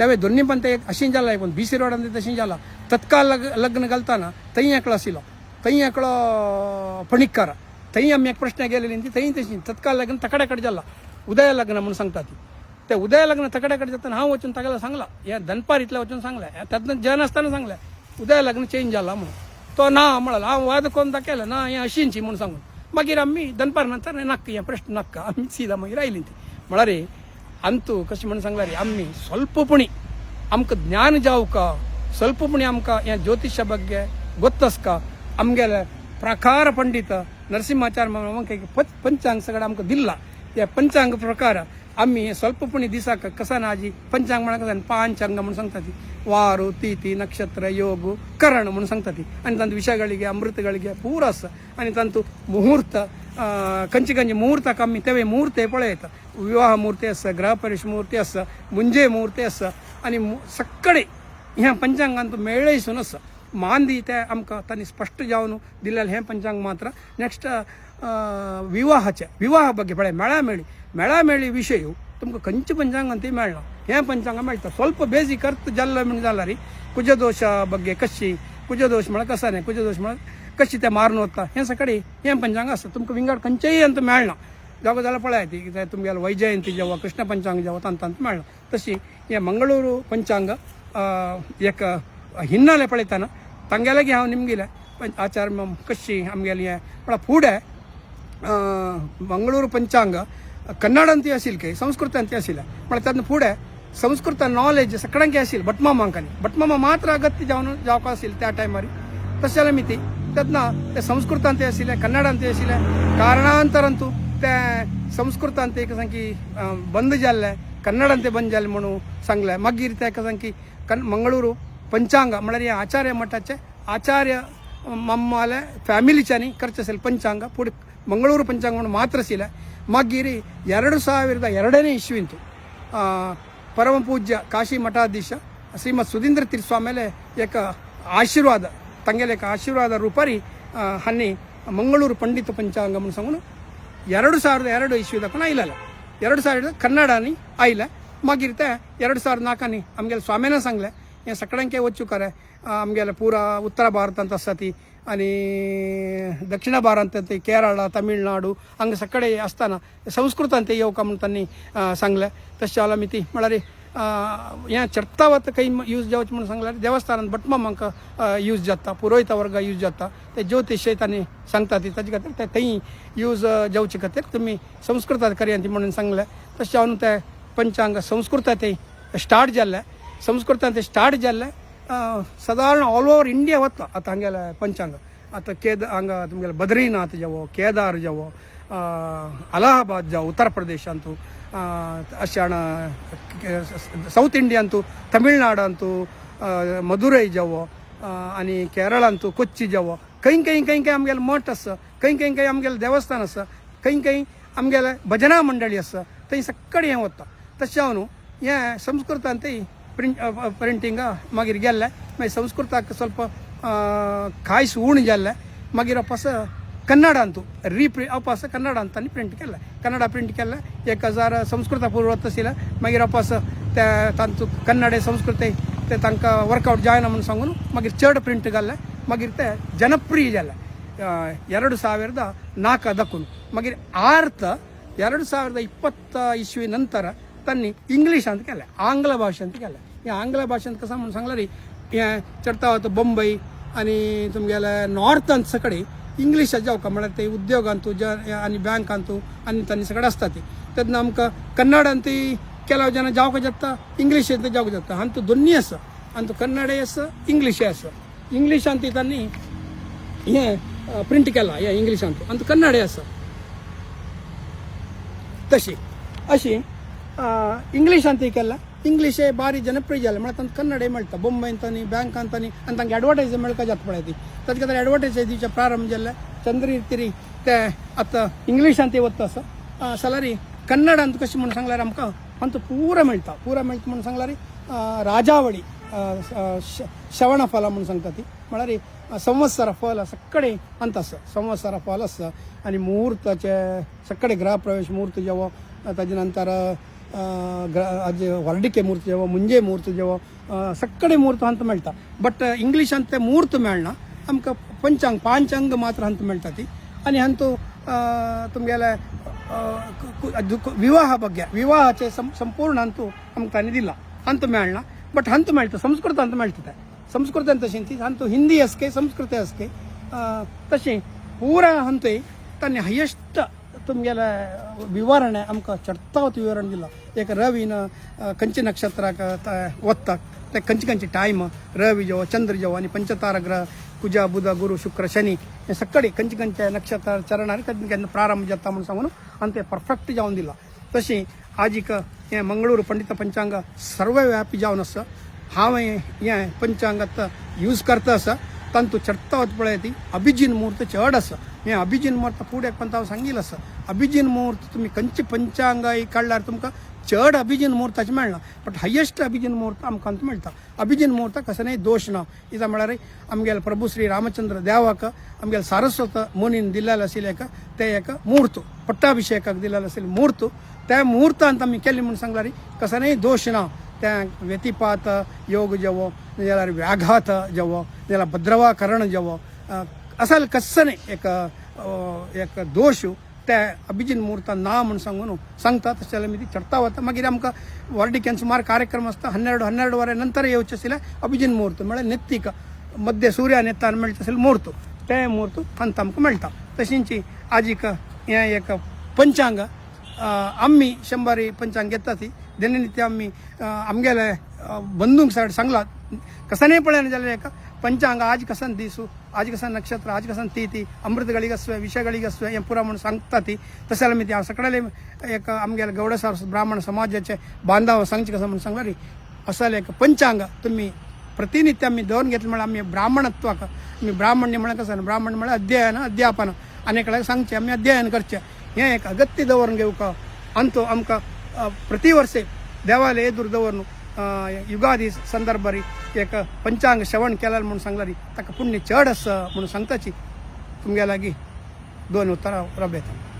त्यावेळी दोन्ही पण ते एक अशी जाला पण बी सी रोडान तशी जाला तत्काल लग लग्न घालताना थंय एकलो आशिल्लो थंय एकलो फणिक्कार थंय आमी एक प्रश्न गेलेली ती थंय तशी तत्काल लग्न तकडे कडेन जाला उदय लग्न म्हणून सांगता ती ते उदय लग्न तकडे कडेन जाताना हांव वचून ताका सांगला या दनपार इतल्या वचून सांगलें त्यातनं जन आसतना सांगलें उदय लग्न चेंज जाला म्हणून तो ना म्हणाला हांव वाद कोण दाखयला ना हें अशींची म्हणून सांगून मागीर आमी दनपार नंतर नाक्क हें प्रश्न नाक्का आमी सीदा मागीर आयली ती म्हळ्यार ಅಂತೂ ಕಸಿ ಮಣಸಂಗ್ಲಾರಿ ಅಮ್ಮಿ, ಸ್ವಲ್ಪ ಪುಣಿ. ಅಮ್ಕ ಜ್ಞಾನ ಜಾವುಕ, ಸ್ವಲ್ಪ ಪುಣಿ ಅಮ್ಕ ಏನು ಜ್ಯೋತಿಷ್ಯ ಬಗ್ಗೆ ಗೊತ್ತಸ್ಕ. ಅಮ್ಗೆಲ್ಲ ಪ್ರಕಾರ ಪಂಡಿತ ನರಸಿಂಹಾಚಾರ್ಯ ಕೈಗೆ ಪಂಚಾಂಗ ಸಗಡ ಅಮ್ಕ ದಿಲ್ಲ. ಪಂಚಾಂಗ ಪ್ರಕಾರ, ಅಮ್ಮಿ ಸ್ವಲ್ಪ ಪುಣಿ ದಿಸಾಕ ಕಸನಾಜಿ, ಪಂಚಾಂಗ ಮಾಡಕ ಪಾಂಚಾಂಗ ಮಣ ಸಂಗ್ತತಿ म्हणा कसं पांचांग म्हणून सांगता ती ವಾರು ತಿಥಿ ನಕ್ಷತ್ರ ಯೋಗು ಕರಣ म्हणून सांगता ती आणि ತಂತು ವಿಷಯಗಳಿಗೆ ಅಮೃತಗಳಿಗೆ ಪೂರ ಅಸ आणि ತಂತು ಮುಹೂರ್ತ ಆ, ಕಂಚಿ ಕಂಚಿ ಮುಹೂರ್ತ ಕಮ್ಮಿ तेवे मुहूर्त पळयत विवाह मुहूर्ते आसा ग्रहप्रवेश मुहूर्ते आसा मुंजे मुहूर्ते आसा आणि मु- सगळे ह्या पंचांगांत मेळयसून आसा मांदी ते आमकां तांणी स्पश्ट जावन दिलेलें हें पंचांग मात्र नेक्स्ट विवाहाचे विवाहा ಬಗ್ಗೆ पळय मेळामेळी मेळामेळी विशय तुमकां खंयचे पंचांगांत ती मेळना ಏನು ಪಂಚಾಂಗ ಮಾಡ್ತಾರೆ ಸ್ವಲ್ಪ ಬೇಸಿಕ್ ಅರ್ಥ ಜಲ್ಲ ಮಿಣಜಲ್ಲ ರೀ. ಕುಜದೋಷ ಬಗ್ಗೆ ಕಚ್ಚಿ ಕುಜದೋಷ ಮಳೆ ಕಸಾನೆ, ಕುಜದೋಷ ಮಳೆ ಕಚ್ಚಿತೆ ಮಾರ್ನೋತ್ತ. ಏನು ಸ ಕಡೆ ಏನು ಪಂಚಾಂಗ? ಅಸ ತುಮ್ಗೆ ವಿಂಗಾಡ್ ಕಂಚೈ ಅಂತ ಮೇಳ್ನ ಜಾಗದಲ್ಲ ಪಳೆ ಆಯ್ತು ಈಗ ತುಮ್ಗೆ ವೈಜಯಂತಿ ಜವ ಕೃಷ್ಣ ಪಂಚಾಂಗ ಜವ ಅಂತ ಅಂತ ಮೇಳ್ನ ತಸಿ ಏ ಮಂಗಳೂರು ಪಂಚಾಂಗ ಯಾಕ ಹಿನ್ನೆಲೆ ಪಳಿತಾನ. ತಂಗೆಲಗೆ ಯಾವ ನಿಮಗಿಲ್ಲ. ಆಚಾರ ಕಚ್ಚಿ ನಮಗೆ ಅಲ್ಲಿ ಬಳ ಪೂಡೆ ಮಂಗಳೂರು ಪಂಚಾಂಗ, ಕನ್ನಡ ಅಂತ ಹೆಸಿಲ್ಕೆ ಸಂಸ್ಕೃತ ಅಂತ ಹೆಸಿಲ್ಲ ಮಳೆ ತನ್ನ ಪೂಡೆ फुडें संस्कृत नॉलेज सगळ्यांक आशिल्लें भटमामांकानी भटमामा मात्र अगत्य जावन जावपा आशिल्लें त्या टायमार तशें जाल्यार मी ती तेन्ना ते संस्कृतांत ते आशिल्लें कन्नडांत ते आशिल्लें कारणांतरांतू ते संस्कृतांत एक सांग की अं, बंद जाल्लें कन्नडांत ते बंद जाल्लें म्हणून सांगलें मागीर ते सांग की कन मंगळूरू पंचांग म्हळ्यार हे आचार्य मठाचे आचार्य ಮಮ್ಮಲೆ ಫ್ಯಾಮಿಲಿಚಾನಿ ಖರ್ಚಿಸಲ್ ಪಂಚಾಂಗ ಪುಡಿ ಮಂಗಳೂರು ಪಂಚಾಂಗ म्हणून ಮಾತ್ರ ಸಿಲ ಮಾಗೀರಿ ಎರಡು ಸಾವಿರದ ಎರಡನೇ ಇಸ್ವಿಂತು ಆ, ಪರಮ ಪೂಜ್ಯ ಕಾಶಿ ಮಠಾಧೀಶ ಶ್ರೀಮತ್ ಸುಧೀಂದ್ರ ತಿರುಸ್ವಾಮೇಲೆ ಏಕ ಆಶೀರ್ವಾದ ತಂಗೆಲೇಕ ಆಶೀರ್ವಾದ ರೂಪರಿ ಹನ್ನಿ ಮಂಗಳೂರು ಪಂಡಿತ ಪಂಚಾಂಗಮನ ಸಂಗನು ಎರಡು ಸಾವಿರದ ಎರಡು ಇಸ್ವಿದಕ್ಕೂ ಐಲಲ್ಲ ಎರಡು ಸಾವಿರದ ಕನ್ನಡನಿ ಐಲ. ಮಾಗಿರ್ತೆ ಎರಡು ಸಾವಿರದ ನಾಲ್ಕನಿ ಆಮ್ಗೆಲ್ಲ ಸ್ವಾಮಿನ ಸಂಗ್ಲೆ. हें सगळ्यांक वचू करे. आमगेले पुरा उत्तर भारतांत आसता ती आनी दक्षिण भारतांत ती केरळा तमिळनाडू हांगा सगळे आसतना संस्कृतांत ते येवका म्हणून तांणी सांगलं. सांगलें तशें जाल्यार ती. म्हळ्यार रे हें चर्तावत काही यूज जावचें म्हणून सांगल्यार देवस्थानांत भटमामांक यूज जाता. पुरोहिता वर्ग यूज जाता. ते ज्योतिशय तांणी सांगता ती. ताजे खातीर ते थंय यूज जावचे खातीर तुमी संस्कृतांत करया ती म्हणून सांगलें. तशें जावन ते पंचांग संस्कृतांत स्टार्ट जाल्ले संस्कृतांत स्टार्ट जाल्ले अं, सादारण ऑल ओवर इंडिया वता आतां हांगेले पंचांग आतां केद हांगा तुमगेले बद्रीनाथ जावो केदार जावो अं, अलाहाबाद जावं उत्तर प्रदेशांतू अशें ಸೌತ್ ಇಂಡಿಯಂತೂ ತಮಿಳ್ನಾಡಂತೂ ಮಧುರೈ जावो आनी केरळांतू कोच्ची जावो खंय खंय खंय खंय आमगेले मठ आसा खंय खंय खंय आमगेले देवस्थान आसा खंय खंय आमगेले भजना मंडळी आसा थंय सक्कड हें वता तशें हांव न्हू हें संस्कृतांत ಪ್ರಿಂಟ್ ಪ್ರಿಂಟಿಂಗ ಮಗಿರ್ ಗೆಲ್ಲ ಮೈ ಸಂಸ್ಕೃತಕ್ಕೆ ಸ್ವಲ್ಪ ಕಾಯಿಸಿ ಊಣಿ ಗೆಲ್ಲ ಪಸ ಕನ್ನಡ ಅಂತೂ. ರೀಪ್ರಿ ಅಪಾಸ ಕನ್ನಡ ಅಂತಾನೆ ಪ್ರಿಂಟ್ ಕೆಲ್ಲ ಕನ್ನಡ ಪ್ರಿಂಟ್ ಕೆಲ್ಲ ಏಕ ಹಜಾರ ಸಂಸ್ಕೃತ ಪೂರ್ವತ್ತಸಿಲ ಮಗಿರ ಅಪಾಸ ತಂತು ಕನ್ನಡ, ಸಂಸ್ಕೃತಿ ತನಕ ವರ್ಕೌಟ್ ಜಾಯ್ನ್ ಅಮ್ಮನ ಸಂಗನು ಮಗಿರ್ ಚರ್ಡ್ ಪ್ರಿಂಟ್ಗಲ್ಲ ಮಗಿರ್ತೆ ಜನಪ್ರಿಯ ಎಲ್ಲ ಎರಡು ಸಾವಿರದ ನಾಲ್ಕು ಅದಕ್ಕೂ ಮಗಿರ್ ಆರ್ತ ಎರಡು ಸಾವಿರದ ಇಪ್ಪತ್ತ ಇಸ್ವಿ ನಂತರ ತನ್ನಿ ಇಂಗ್ಲಿಷ್ ಅಂತ केले आंग्ल भाशा ಅಂತ केले हे आंग्ल भाशेंत कसं म्हणून सांगला रे हे चढता वता बंबई आणि तुमगेले नॉर्थ ಅಂತ सकडे इंग्लिश जावका म्हळ्यार ते उद्योगांतू ज आनी बँकांतू आनी तांनी सगळे आसता ती तेन्ना आमकां कन्नडांत ಕೆಲವು ಜನ ಜಾವಕ ಜತ್ತ ಇಂಗ್ಲಿಷ್ ಅಂತ ಜಾವಕ ಜತ್ತ ಅಂತೂ दोन्ही आसा ಅಂತೂ ಕನ್ನಡ आसा इंग्लिशय आसा इंग्लिश ಅಂತ तांणी हे प्रिंट केला हे इंग्लिशांत आनी कन्नडे आसा तशी अशी इंग्लिशांत केला इंग्लिश हे बारी जनप्रिय जालें म्हळ्यार तांकां कन्नडे मेळटा बॉम्बेंतानी बँकांतानी आनी तांकां एडवर्टायज मेळका जाता पळय ती ताजे खातीर एडवर्टायज दिवचे प्रारंभ जाल्ले चंद्री तिरी ते आतां इंग्लिशांत वता आसा जाल्यार कन्नडांत कशें म्हणून सांगल्यार आमकां आमकां पुरा मेळटा पुरा मेळटा म्हणून सांगल्यार अं, राजावळी अं, श- श- श्रवण फल म्हणून सांगता ती म्हळ्यार अं, संवत्सर फल सगळे अंत आसा संवत्सर फल आसा आनी मुहूर्ताचे सगळे ग्रह प्रवेश मुहूर्त जेवो ताजे नंतर ಗ್ರ ಅದು ಹೊರಡಿಕೆ ಮೂರ್ತಿದವೋ ಮುಂಜೆ ಮೂರ್ತಿದವೋ ಸಕ್ಕಡೆ ಮೂರ್ತು ಅಂತ ಮೇಳ್ತಾ. ಬಟ್ ಇಂಗ್ಲೀಷ್ ಅಂತ ಮೂರ್ತ ಮೇಳ್ನ. ಅಮ್ಕ ಪಂಚಾಂಗ್, ಪಾಂಚಾಂಗ್ ಮಾತ್ರ ಅಂತ ಮೇಳ್ತತಿ. ಅನಿ ಅಂತೂ ತುಂಬೆಲ್ಲ ಅದು ವಿವಾಹ ಬಗ್ಗೆ, ವಿವಾಹ ಚೆ ಸಂಪೂರ್ಣ ಅಂತೂ ನಮ್ಗೆ ತನಿದಿಲ್ಲ ಅಂತ ಮೇಳ್ನ. ಬಟ್ ಅಂತ ಮೇಳ್ತ, ಸಂಸ್ಕೃತ ಅಂತ ಮೇಳ್ತದೆ ಸಂಸ್ಕೃತ ಅಂತ ಚಿಂತಿ ಅಂತೂ ಹಿಂದಿ ಅಸ್ಕೆ, ಸಂಸ್ಕೃತ ಅಸ್ಕೆ. ತಶಿ ಪೂರ ಹಂತಿ ತನ್ನ ಹೈಯೆಸ್ಟ್ तुमगेले विवरण आमकां चडतावत विवरण दिला एक रवीन अं, कंची नक्षत्राक त- वत्ता ते खंयचे खंयचे टायम रवी जेवो चंद्र जेवो आनी पंचतारा ग्रह कुज बुध गुरु शुक्र शनी हे सगळे खंयचे खंयचे नक्षत्र चरणार केन्ना केन्ना प्रारंभ जाता म्हणून सांगून आनी ते परफेक्ट जावन दिला तशी आजीक हें मंगळूर पंडित पंचांग सर्वव्यापी जावन आसा हांव हें हें पंचांगात यूज करता आसा तांतू चडटा वता पळय ती अभिजीन मुहूर्त चड आसा हें अभिजीन मुहूर्त फुडें पण हांव सांगिल्लो आसा अभिजीन मुहूर्त तुमी खंयचे पंचांग काडल्यार तुमकां चड अभिजीन मुहूर्ताचें मेळना बट हायेस्ट अभिजीन मुहूर्त आमकां अंत मेळटा अभिजीन मुहूर्त कसनय दोश ना कित्याक म्हळ्यार आमगेले प्रभू श्री रामचंद्र देवाक आमगेले सारस्वत मुनीन दिल्लेले आशिल्ले ते एक मुहूर्त पट्टाभिषेकाक दिल्लेले आशिल्ले मुहूर्त त्या मुहूर्तांत आमी केले म्हूण सांगल्यार कसनय दोश ना त्या व्यतिपात योग जेवो જેલા વ્યાઘાત જવો જેલા ભદ્રવાકરણ જવો અસલ કસને एक एक દોષ ते अभिजीत मुहूर्त ना म्हण सांगून सांगता तशें मिती चडता वता मागीर आमकां वर्डिक्यान सुमार कार्यक्रम आसता हन्नेरड हन्नेरड वरां नंतर येवचे आशिल्ले अभिजीत मुहूर्त म्हळ्यार नेत्तीक मध्य सूर्या नेतान मेळटा आशिल्ले मुहूर्त ते मुहूर्त पंत आमकां मेळटा तशींची आजीक हें एक पंचांग आमी शंबारी पंचांग घेता ती दिननित्य आम्ही अ, आमगेले अ, बंधूंक सायड सांगला कसाने पळयना जाल्यार एका पंचांग आज कसन दिसू आज कसन नक्षत्र आज कसन ती ती अमृत ಗಳಿಗೆ असवे विषय ಗಳಿಗೆ असवे हें पुरा म्हणून सांगता ती तशें जाल्यार आमी ती हांव सगळे एक आमगेले गौडसार ब्राह्मण समाजाचे बांधव सांगचे कसं म्हणून सांगला री असले एक पंचांग तुम्ही प्रतिनित्य आम्ही दवरून घेतले म्हळ्यार आमी ब्राह्मणत्वाक आमी ब्राह्मण्य म्हळ्यार कसं ब्राह्मण म्हळ्यार अध्ययन अध्यापन आनी कडेन सांगचे आमी अध्ययन करचें हें एक अगत्य दवरून घेवका अंतो आमकां ಪ್ರತಿವರ್ಷೆ ದೇವಾಲಯ ದುರ್ಗವನ್ನು ಯುಗಾದಿ ಸಂದರ್ಭ ರೀ ಏಕ ಪಂಚಾಂಗ ಶ್ರವಣ ಕೇಳಲ್ म्हणून सांगला ರೀ ತಕ್ಕ ಪುಣ್ಯ ಚಡಸ್ म्हणून सांगताची तुमगेलागी दोन उतर रब येतात